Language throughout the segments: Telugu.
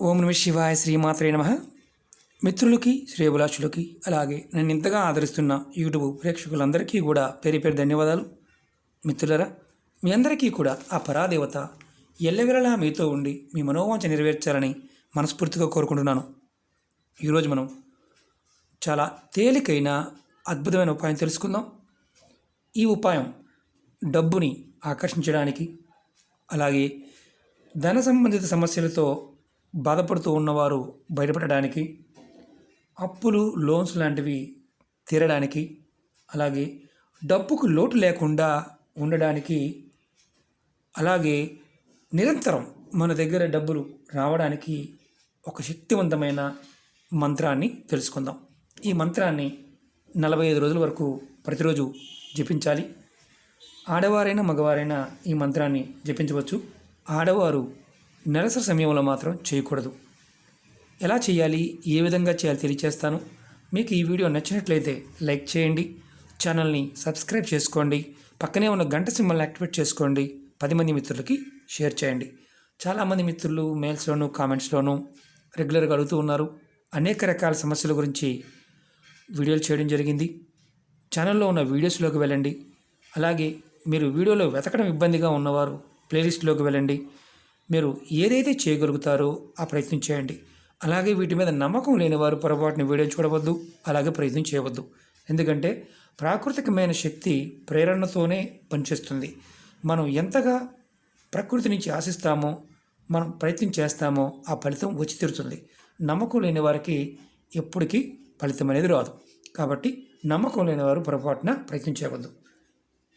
ఓం నమ శివాయ శ్రీమాత్రే నమ. మిత్రులకి శ్రేయభిలాషులకి అలాగే నన్ను ఇంతగా ఆదరిస్తున్న యూట్యూబ్ ప్రేక్షకులందరికీ కూడా పేరు పేరు ధన్యవాదాలు. మిత్రులరా మీ అందరికీ కూడా ఆ పరాదేవత ఎల్లవెల్లలా మీతో ఉండి మీ మనోవాంఛ నెరవేర్చాలని మనస్ఫూర్తిగా కోరుకుంటున్నాను. ఈరోజు మనం చాలా తేలికైన అద్భుతమైన ఉపాయం తెలుసుకుందాం. ఈ ఉపాయం డబ్బుని ఆకర్షించడానికి అలాగే ధన సంబంధిత సమస్యలతో బాధపడుతూ ఉన్నవారు బయటపడడానికి అప్పులు లోన్స్ లాంటివి తీరడానికి అలాగే డబ్బుకు లోటు లేకుండా ఉండడానికి అలాగే నిరంతరం మన దగ్గర డబ్బులు రావడానికి ఒక శక్తివంతమైన మంత్రాన్ని తెలుసుకుందాం. ఈ మంత్రాన్ని నలభై ఐదు రోజుల వరకు ప్రతిరోజు జపించాలి. ఆడవారైనా మగవారైనా ఈ మంత్రాన్ని జపించవచ్చు. ఆడవారు నిరసన సమయంలో మాత్రం చేయకూడదు. ఎలా చేయాలి? ఏ విధంగా చేయాలి? తెలియచేస్తాను. మీకు ఈ వీడియో నచ్చినట్లయితే లైక్ చేయండి. ఛానల్ని సబ్స్క్రైబ్ చేసుకోండి. పక్కనే ఉన్న గంట సింబల్ని యాక్టివేట్ చేసుకోండి. పది మంది మిత్రులకి షేర్ చేయండి. చాలామంది మిత్రులు మెయిల్స్లోనూ కామెంట్స్లోనూ రెగ్యులర్గా అడుగుతూ ఉన్నారు. అనేక రకాల సమస్యల గురించి వీడియోలు చేయడం జరిగింది. ఛానల్లో ఉన్న వీడియోస్లోకి వెళ్ళండి. అలాగే మీరు వీడియోలో వెతకడం ఇబ్బందిగా ఉన్నవారు ప్లేలిస్ట్లోకి వెళ్ళండి. మీరు ఏదైతే చేయగలుగుతారో ఆ ప్రయత్నం చేయండి. అలాగే వీటి మీద నమ్మకం లేని వారు పొరపాటున వీడియో చూడవద్దు అలాగే ప్రయత్నం చేయవద్దు. ఎందుకంటే ప్రాకృతికమైన శక్తి ప్రేరణతోనే పనిచేస్తుంది. మనం ఎంతగా ప్రకృతి నుంచి ఆశిస్తామో మనం ప్రయత్నం చేస్తామో ఆ ఫలితం వచ్చి తీరుతుంది. నమ్మకం లేని వారికి ఎప్పటికీ ఫలితం అనేది రాదు. కాబట్టి నమ్మకం లేని వారు పొరపాటున ప్రయత్నం చేయవద్దు.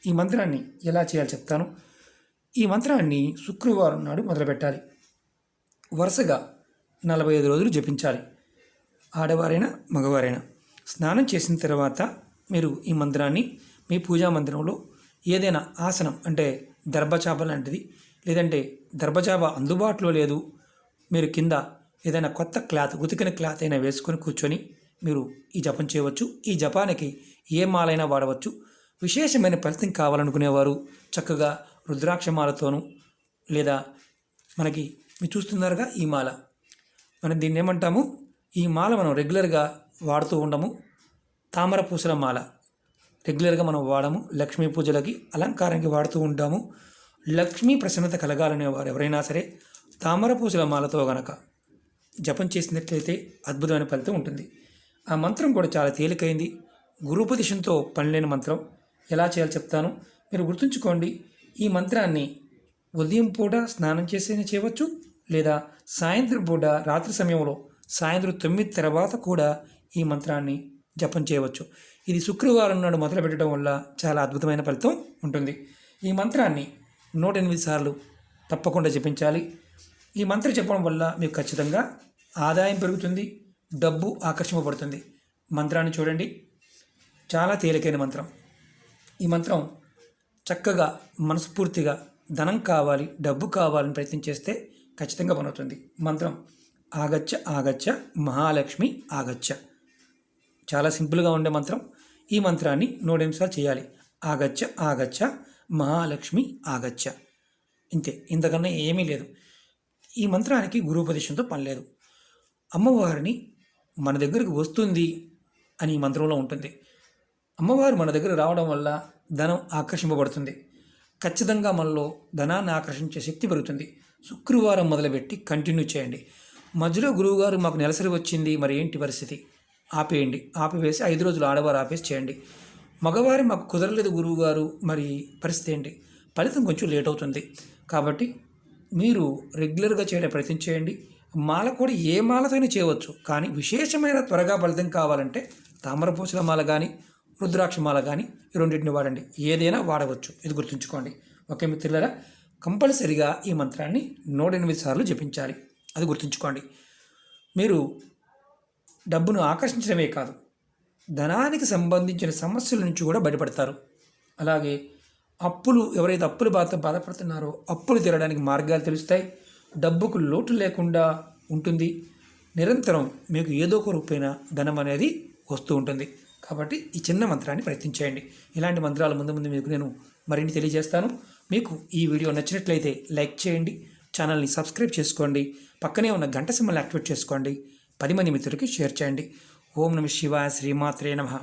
ఈ మంత్రాన్ని ఎలా చేయాలో చెప్తాను. ఈ మంత్రాన్ని శుక్రవారం నాడు మొదలుపెట్టాలి. వరుసగా నలభై ఐదు రోజులు జపించాలి. ఆడవారైనా మగవారైనా స్నానం చేసిన తర్వాత మీరు ఈ మంత్రాన్ని మీ పూజా మందిరంలో ఏదైనా ఆసనం అంటే దర్భచాప లాంటిది లేదంటే దర్భచాప అందుబాటులో లేదు మీరు కింద ఏదైనా కొత్త క్లాత్ ఉతికిన క్లాత్ అయినా వేసుకొని కూర్చొని మీరు ఈ జపం చేయవచ్చు. ఈ జపానికి ఏ మాలైనా వాడవచ్చు. విశేషమైన ఫలితం కావాలనుకునేవారు చక్కగా రుద్రాక్షమాలతోనూ లేదా మనకి మీరు చూస్తున్నారుగా ఈ మాల. మనం దీన్ని ఏమంటాము? ఈ మాల మనం రెగ్యులర్గా వాడుతూ ఉండము. తామర పూసల మాల. రెగ్యులర్గా మనం వాడము. లక్ష్మీ పూజలకి అలంకారానికి వాడుతూ ఉంటాము. లక్ష్మీ ప్రసన్నత కలగాలనే వారు ఎవరైనా సరే తామర పూసల మాలతో గనక జపం చేసినట్లయితే అద్భుతమైన ఫలితం ఉంటుంది. ఆ మంత్రం కూడా చాలా తేలికైంది. గురుపదేశంతో పనిలేని మంత్రం. ఎలా చేయాలో చెప్తాను. మీరు గుర్తుంచుకోండి. ఈ మంత్రాన్ని ఉదయం పూట స్నానం చేసైనా చేయవచ్చు లేదా సాయంత్రం పూట రాత్రి సమయంలో సాయంత్రం తొమ్మిది తర్వాత కూడా ఈ మంత్రాన్ని జపం చేయవచ్చు. ఇది శుక్రవారం నాడు మొదలు పెట్టడం వల్ల చాలా అద్భుతమైన ఫలితం ఉంటుంది. ఈ మంత్రాన్ని నూట ఎనిమిది సార్లు తప్పకుండా జపించాలి. ఈ మంత్రం చెప్పడం వల్ల మీకు ఖచ్చితంగా ఆదాయం పెరుగుతుంది డబ్బు ఆకర్షింపబడుతుంది. మంత్రాన్ని చూడండి. చాలా తేలికైన మంత్రం. ఈ మంత్రం చక్కగా మనస్ఫూర్తిగా ధనం కావాలి డబ్బు కావాలని ప్రయత్నం చేస్తే ఖచ్చితంగా పనవుతుంది. మంత్రం ఆగచ్చ ఆగచ్చ మహాలక్ష్మి ఆగచ్చ. చాలా సింపుల్గా ఉండే మంత్రం. ఈ మంత్రాన్ని నూట నిమిషాలు చేయాలి. ఆగచ్చ ఆగచ్చ మహాలక్ష్మి ఆగచ్చ. ఇంతే. ఇంతకన్నా ఏమీ లేదు. ఈ మంత్రానికి గురుపదేశంతో పనిలేదు అమ్మవారిని మన దగ్గరికి వస్తుంది అని ఈ మంత్రంలో ఉంటుంది. అమ్మవారు మన దగ్గర రావడం వల్ల ధనం ఆకర్షింపబడుతుంది. ఖచ్చితంగా మనలో ధనాన్ని ఆకర్షించే శక్తి పెరుగుతుంది. శుక్రవారం మొదలుపెట్టి కంటిన్యూ చేయండి. మధ్యలో గురువుగారు మాకు నెలసరి వచ్చింది మరి ఏంటి పరిస్థితి? ఆపేయండి. ఆపివేసి ఐదు రోజులు ఆడవారు ఆపేసి చేయండి. మగవారి మాకు కుదరలేదు గురువుగారు మరి పరిస్థితి ఏంటి? ఫలితం కొంచెం లేట్ అవుతుంది. కాబట్టి మీరు రెగ్యులర్గా చేయడం ప్రయత్నం చేయండి. మాల కూడా ఏ మాలతోనే చేయవచ్చు. కానీ విశేషమైన త్వరగా ఫలితం కావాలంటే తామరపూసల మాల కానీ రుద్రాక్ష మాల కానీ ఈ రెండింటిని వాడండి. ఏదైనా వాడవచ్చు. ఇది గుర్తుంచుకోండి. ఓకే మిత్రులరా? కంపల్సరిగా ఈ మంత్రాన్ని నూట ఎనిమిది సార్లు జపించాలి. అది గుర్తుంచుకోండి. మీరు డబ్బును ఆకర్షించడమే కాదు ధనానికి సంబంధించిన సమస్యల నుంచి కూడా బయటపడతారు. అలాగే అప్పులు ఎవరైతే అప్పులు బాధ బాధపడుతున్నారో అప్పులు తీరడానికి మార్గాలు తెలుస్తాయి. డబ్బుకు లోటు లేకుండా ఉంటుంది. నిరంతరం మీకు ఏదో ఒక రూపైన ధనం అనేది వస్తూ ఉంటుంది. కాబట్టి ఈ చిన్న మంత్రాన్ని ప్రయత్నించేయండి ఇలాంటి మంత్రాలు ముందు ముందు మీకు నేను మరిన్ని తెలియజేస్తాను. మీకు ఈ వీడియో నచ్చినట్లయితే లైక్ చేయండి ఛానల్ని సబ్స్క్రైబ్ చేసుకోండి పక్కనే ఉన్న గంట సింబల్ యాక్టివేట్ చేసుకోండి పది మంది మిత్రులకి షేర్ చేయండి. ఓం నమ శివాయ శ్రీమాత్రే నమః.